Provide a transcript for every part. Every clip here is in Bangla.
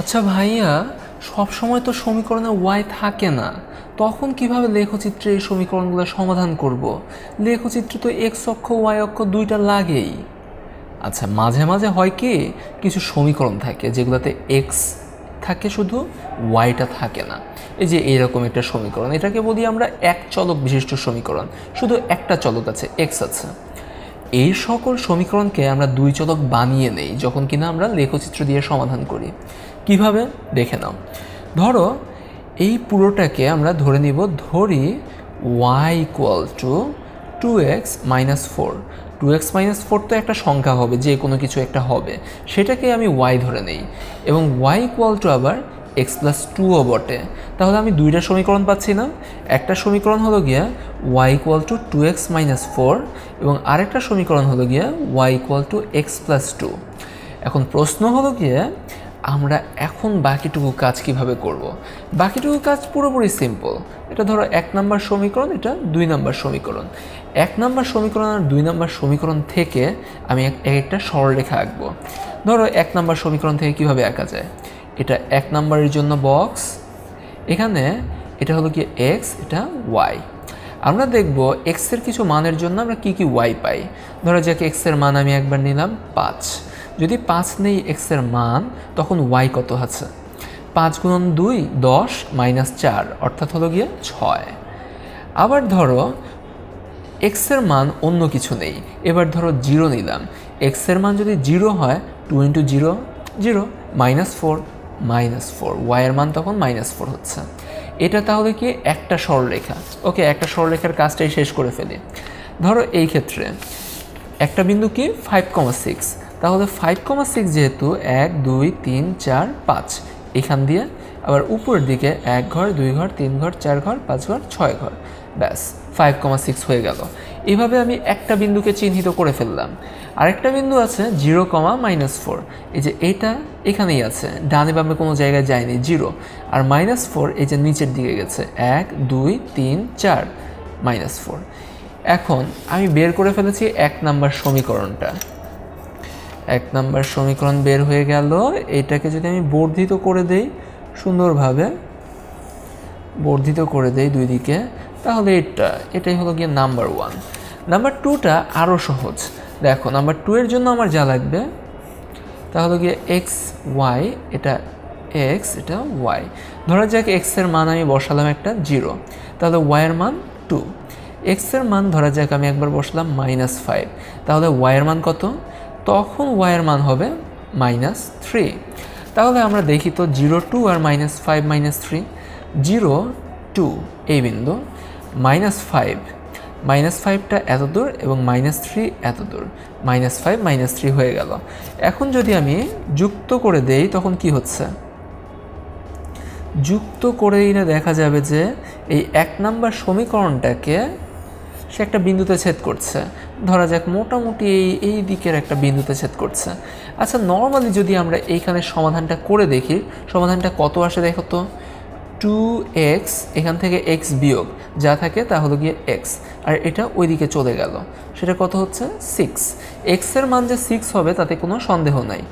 আচ্ছা ভাইয়া, সব সময় তো সমীকরণে ওয়াই থাকে না। তখন কীভাবে লেখচিত্রে এই সমীকরণগুলো সমাধান করব? লেখচিত্রে তো এক্স অক্ষ ওয়াই অক্ষ দুইটা লাগেই। আচ্ছা মাঝে মাঝে হয় কি, কিছু সমীকরণ থাকে যেগুলোতে এক্স থাকে শুধু ওয়াইটা থাকে না। এই যে এইরকম একটা সমীকরণ, এটাকে বলি আমরা এক চলক বিশিষ্ট সমীকরণ। শুধু একটা চলক আছে এক্স আছে। এই সকল সমীকরণকে আমরা দুই চলক বানিয়ে নেই, যখন কিনা আমরা লেখচিত্র দিয়ে সমাধান করি। কীভাবে? দেখে নাও। ধরো, এই পুরোটাকে আমরা ধরে নিব, ধরি y equal to two x minus four two x minus four তো একটা সংখ্যা হবে, যে কোনো কিছু একটা হবে। সেটাকে আমি ওয়াই ধরে নেই। এবং ওয়াই ইকুয়াল টু আবার এক্স প্লাস টুও বটে। তাহলে আমি দুইটা সমীকরণ পাচ্ছি না। একটা সমীকরণ হলো গিয়া y equal to two x minus four এবং আরেকটা সমীকরণ হলো গিয়া y equal to x plus two এখন প্রশ্ন হলো গিয়ে আমরা এখন বাকিটুকু কাজ কীভাবে করব। বাকিটুকু কাজ পুরোপুরি সিম্পল এটা ধরো এক নাম্বার সমীকরণ, এটা দুই নাম্বার সমীকরণ। এক নাম্বার সমীকরণ আর দুই নাম্বার সমীকরণ থেকে আমি এক এক, একটা সরলরেখা আঁকবো। ধরো এক নাম্বার সমীকরণ থেকে কীভাবে আঁকা যায়? এটা এক নাম্বারের জন্য বক্স এখানে এটা হলো কি এক্স এটা ওয়াই আমরা দেখব এক্সের কিছু মানের জন্য আমরা কি কি ওয়াই পাই। ধরো যাক এক্সের মান আমি একবার নিলাম, পাঁচ। যদি পাঁচ নেই এক্সের মান, তখন ওয়াই কত আছে? পাঁচ গুণন দুই, দশ মাইনাস চার, অর্থাৎ হলো গিয়ে ছয়। আবার ধরো এক্সের মান অন্য কিছু নেই। এবার ধরো জিরো নিলাম। এক্সের মান যদি জিরো হয় two into zero zero minus four minus four ওয়াইয়ের মান তখন মাইনাস ফোর হচ্ছে। এটা তাহলে কি? একটা সরলরেখা। ওকে, একটা সরলরেখার কাজটাই শেষ করে ফেলি। ধরো এই ক্ষেত্রে একটা বিন্দু কি? ফাইভ কমা সিক্স তাহলে ফাইভ কমা সিক্স যেহেতু এক, দুই, তিন, চার, পাঁচ। এখান দিয়ে আবার উপরের দিকে এক ঘর, দুই ঘর, তিন ঘর, চার ঘর, পাঁচ ঘর, ছয় ঘর। ব্যাস ফাইভ কমা সিক্স হয়ে গেল। এভাবে আমি একটা বিন্দুকে চিহ্নিত করে ফেললাম। আরেকটা বিন্দু আছে জিরো কমা মাইনাস ফোর। এই যে এটা এখানেই আছে। ডানে বামে কোনো জায়গায় যায়নি, জিরো। আর মাইনাস ফোর এই যে নিচের দিকে গেছে। এক, দুই, তিন, চার, মাইনাস ফোর। এখন আমি বের করে ফেলেছি এক নাম্বার সমীকরণটা। এক নাম্বার সমীকরণ বের হয়ে গেল। এটাকে যদি আমি বর্ধিত করে দেই, সুন্দরভাবে বর্ধিত করে দেই দুই দিকে তাহলে এটা, এটাই হলো গিয়ে নাম্বার ওয়ান নাম্বার টুটা আরও সহজ। দেখো নাম্বার টু এর জন্য আমার যা লাগবে তাহলে গিয়ে এক্স ওয়াই এটা এক্স এটা ওয়াই ধরা যাক এক্সের মান আমি বসালাম একটা জিরো তাহলে ওয়াইয়ের মান টু এক্সের মান ধরা যাক আমি একবার বসলাম মাইনাস ফাইভ তাহলে ওয়াইয়ের মান কত? তখন ওয়াইয়ের মান হবে মাইনাস থ্রি তাহলে আমরা দেখি তো জিরো টু আর minus five minus three zero two এই বিন্দু। Minus five. মাইনাস ফাইভটা এত দূর এবং মাইনাস থ্রি এত দূর। মাইনাস ফাইভ, মাইনাস থ্রি হয়ে গেল। এখন যদি আমি যুক্ত করে দেই, তখন কি হচ্ছে? যুক্ত করে দিলে দেখা যাবে যে এই এক নাম্বার সমীকরণটাকে সে একটা বিন্দুতে ছেদ করছে। ধরা যাক মোটামুটি এই এই দিকের একটা বিন্দুতে ছেদ করছে। আচ্ছা নর্মালি যদি আমরা এইখানে সমাধানটা করে দেখি, সমাধানটা কত আসে দেখো তো? টু এক্স এখান থেকে এক্স বিয়োগ, যা থাকে তা হলো গিয়ে এক্স আর এটা ওইদিকে চলে গেল। সেটা কত হচ্ছে? সিক্স এক্সের মান যে সিক্স হবে, তাতে কোনো সন্দেহ নাই।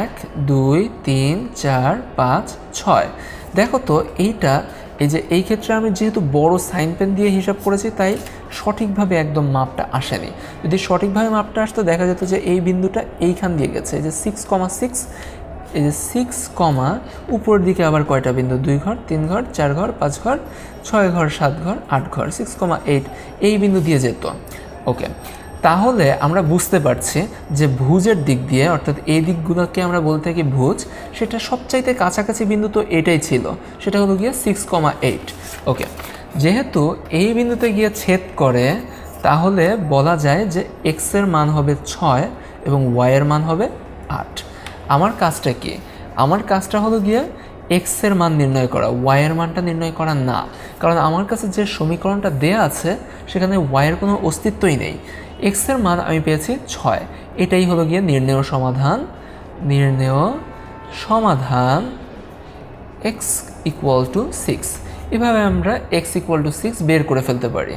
এক, দুই, তিন, চার, পাঁচ, ছয়। দেখো তো, এইটা, এই যে এই ক্ষেত্রে আমি যেহেতু বড় সাইন পেন দিয়ে হিসাব করেছি, তাই সঠিকভাবে একদম মাপটা আসেনি। যদি সঠিকভাবে মাপটা আসতো, দেখা যেত যে এই বিন্দুটা এইখান দিয়ে গেছে। যে সিক্স কমা সিক্স এই যে সিক্স কমা উপরের দিকে আবার কয়টা বিন্দু? দুই ঘর, তিন ঘর, চার ঘর, পাঁচ ঘর, ছয় ঘর, সাত ঘর, আট ঘর সিক্স কমা এইট এই বিন্দু দিয়ে যেত। ওকে তাহলে আমরা বুঝতে পারছি যে ভুজের দিক দিয়ে, অর্থাৎ এই দিকগুলোকে আমরা বলতে থাকি ভুজ, সেটা সবচাইতে কাছাকাছি বিন্দু তো এটাই ছিল, সেটা হলো গিয়ে সিক্স কমা এইট ওকে যেহেতু এই বিন্দুতে গিয়ে ছেদ করে, তাহলে বলা যায় যে এক্সের মান হবে ছয় এবং ওয়াইয়ের মান হবে আট। আমার কাজটা কি? আমার কাজটা হলো গিয়ে এক্সের মান নির্ণয় করা ওয়াইয়ের মানটা নির্ণয় করা না। কারণ আমার কাছে যে সমীকরণটা দেয়া আছে, সেখানে ওয়াইয়ের কোনো অস্তিত্বই নেই। এক্সের মান আমি পেয়েছি ছয়। এটাই হলো গিয়ে নির্ণেয় সমাধান। নির্ণেয় সমাধান এক্স ইকুয়াল টু সিক্স এভাবে আমরা এক্স ইকুয়াল টু সিক্স বের করে ফেলতে পারি।